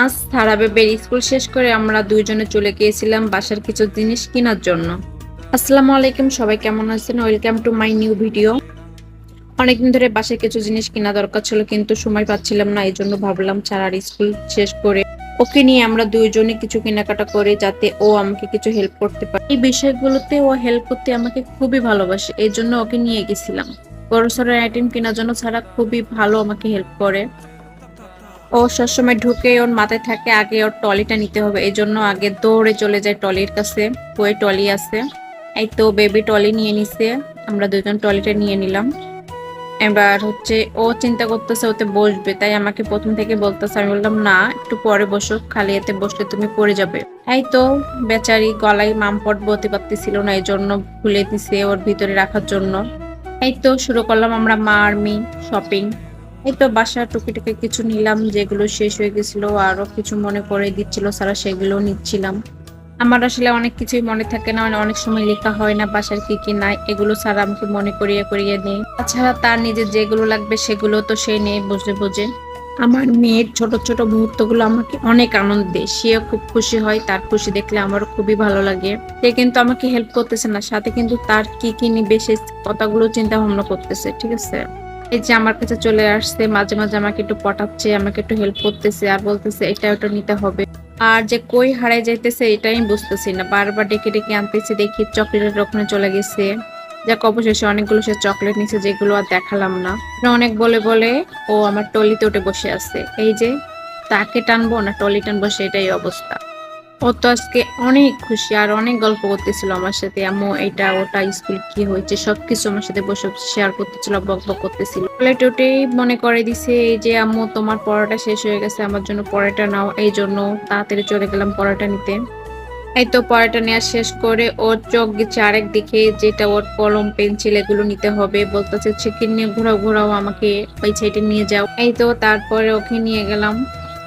আজ সারা বেবের স্কুল শেষ করে আমরা দুইজনে চলে গিয়েছিলাম বাসার কিছু জিনিস কেনার জন্য। আসসালামু আলাইকুম, সবাই কেমন আছেন? Welcome to my new video অনেকদিন ধরে বাসায় কিছু জিনিস কেনা দরকার ছিল, কিন্তু সময় পাচ্ছিলাম না এই জন্য ভাবলাম ছাড়ার স্কুল শেষ করে ওকে নিয়ে আমরা দুইজনে কিছু কেনাকাটা করে, যাতে ও আমাকে কিছু হেল্প করতে পারে। এই বিষয়গুলোতে ও হেল্প করতে আমাকে খুবই ভালোবাসে এই জন্য ওকে নিয়ে গেছিলাম। গ্রোসারি আইটেম কেনার জন্য ছাড়া খুবই ভালো আমাকে হেল্প করে। ও সবসময় ঢুকে ওর মাথায় থাকে, আগে ওর টলিটা নিতে হবে। এই জন্য আগে দৌড়ে চলে যায় টলির কাছে ওই টলি আছে। এই তো বেবি টলি নিয়ে নিছে, আমরা দুজন টলিটা নিয়ে নিলাম। এবার হচ্ছে ও চিন্তা করতেছে ওতে বসবে, তাই আমাকে প্রথম থেকে বলতেছে, আমি বললাম, না, একটু পরে বসো, খালি এতে বসলে তুমি পড়ে যাবে। এই তো বেচারি গলায় মামপট বলতে পারতেছিল না, এই জন্য ভুলে দিছে ওর ভিতরে রাখার জন্য। এই তো শুরু করলাম আমরা মা আর মি শপিং এই তো বাসার টুকিটাকি কিছু নিলাম, যেগুলো শেষ হয়ে গেছিল, আরও কিছু মনে করে দিচ্ছিল, সারা সেগুলো নিচ্ছিলাম। আমার আসলে অনেক কিছুই মনে থাকে না মানে অনেক সময় লেখা হয় না বাসার কি কি নাই, এগুলো সারা আমাকে মনে করিয়ে করিয়ে নেই তাছাড়া তার নিজের যেগুলো লাগবে সেগুলো তো সে নেই বুঝে বুঝে। আমার মেয়ের ছোট ছোট মুহূর্তগুলো আমাকে অনেক আনন্দ দেয় সেও খুব খুশি হয়, তার খুশি দেখলে আমারও খুবই ভালো লাগে। সে কিন্তু আমাকে হেল্প করতেছে না, সাথে কিন্তু তার কি কি নিবে সে কথাগুলো চিন্তা ভাবনা করতেছে, ঠিক আছে? এই যে আমার কাছে চলে আসছে, মাঝে মাঝে আমাকে একটু পটাচ্ছে, আমাকে একটু হেল্প করতেছে আর বলতেছে, এটা, ওটা নিতে হবে। আর যে কই হারাই যাইতেছে, এটাই আমি বুঝতেছি না। বারবার ডেকে ডেকে আনতেছে, দেখি চকলেটের ওখানে চলে গেছে। যাক, অবশেষে অনেকগুলো সে চকলেট নিছে, যেগুলো আর দেখালাম না। অনেক বলে বলে, ও আমার টলিতে উঠে বসে আছে। এই যে, তাকে টানবো না, টলি টানবো, সেটাই অবস্থা। ও তো আজকে অনেক খুশি আর অনেক গল্প করতেছিল আমার সাথে। আম্মু, এটা, ওটা, স্কুল কি হয়েছে, সবকিছু আমার সাথে বসে শেয়ার করতেছিল, বক বক করতেছিল। টয়লেট উঠেই মনে করে দিছে, এই যে আম্মু, তোমার পড়াটা শেষ হয়ে গেছে, আমার জন্য পড়াটা নাও, এই জন্য তাড়াতাড়ি চলে গেলাম পড়াটা নিতে। এই তো পড়াটা নেওয়া শেষ করে ওর চোখ গেছে আরেক দিকে, যেটা ওর কলম, পেন্সিল এগুলো নিতে হবে। বলতেছে চিকেন নিয়ে ঘোরাও ঘোরাও, আমাকে ওই সাইডে নিয়ে যাও। এই তো তারপরে ওকে নিয়ে গেলাম।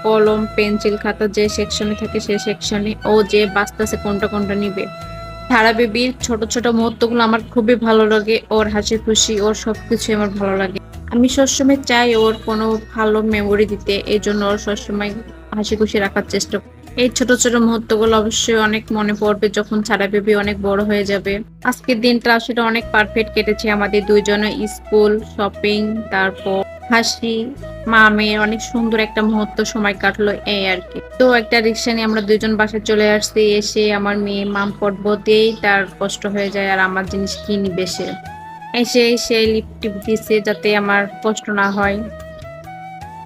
কলম, পেন্সিল খাতা যে সেকশনে থাকে সেই সেকশনে ও যে বাঁচতেছে কোনটা কোনটা নিবে। সারা বেবির ছোট ছোট মুহূর্তগুলো আমার খুবই ভালো লাগে, ওর হাসি খুশি, ওর সবকিছু আমার ভালো লাগে। আমি সবসময় চাই ওর কোনো ভালো মেমোরি দিতে এই জন্য ওর সবসময় হাসি খুশি রাখার চেষ্টা। এই ছোট ছোট মুহূর্তগুলো অবশ্যই অনেক মনে পড়বে যখন ছাড়া বেবি অনেক বড় হয়ে যাবে। আজকের দিনটা আসলে অনেক পারফেক্ট কেটেছে আমাদের দুইজনে, স্কুল শপিং তারপর হাসি মা মেয়ের অনেক সুন্দর একটা মুহূর্ত সময় কাটলো এই আর কি। তো একটা রিক্সা নিয়ে আমরা দুজন বাসায় চলে আসছি, এসে আমার মেয়ে মাম পড়বতেই তার কষ্ট হয়ে যায় আর আমার জিনিস কি নিবে সে? এসে সে লিপ টিপ দিছে যাতে আমার কষ্ট না হয়।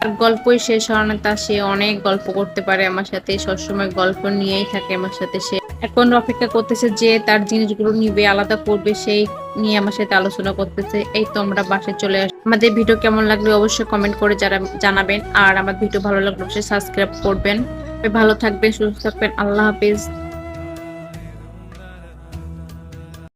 আর গল্পই শেষ না, তা সে অনেক গল্প করতে পারে আমার সাথে, সবসময় গল্প নিয়েই থাকে আমার সাথে সে। এখন অপেক্ষা করতেছে যে তার জিনিসগুলো নিবে, আলাদা করবে, সেই নিয়ে আমার সাথে আলোচনা করতেছে। এই তো আমরা বাসায় চলে আস, আমাদের ভিডিও কেমন লাগল অবশ্যই কমেন্ট করে যারা জানাবেন। আর আমার ভিডিও ভালো লাগলে অবশ্যই সাবস্ক্রাইব করবেন। ভালো থাকবেন, সুস্থ থাকবেন। আল্লাহ হাফিজ।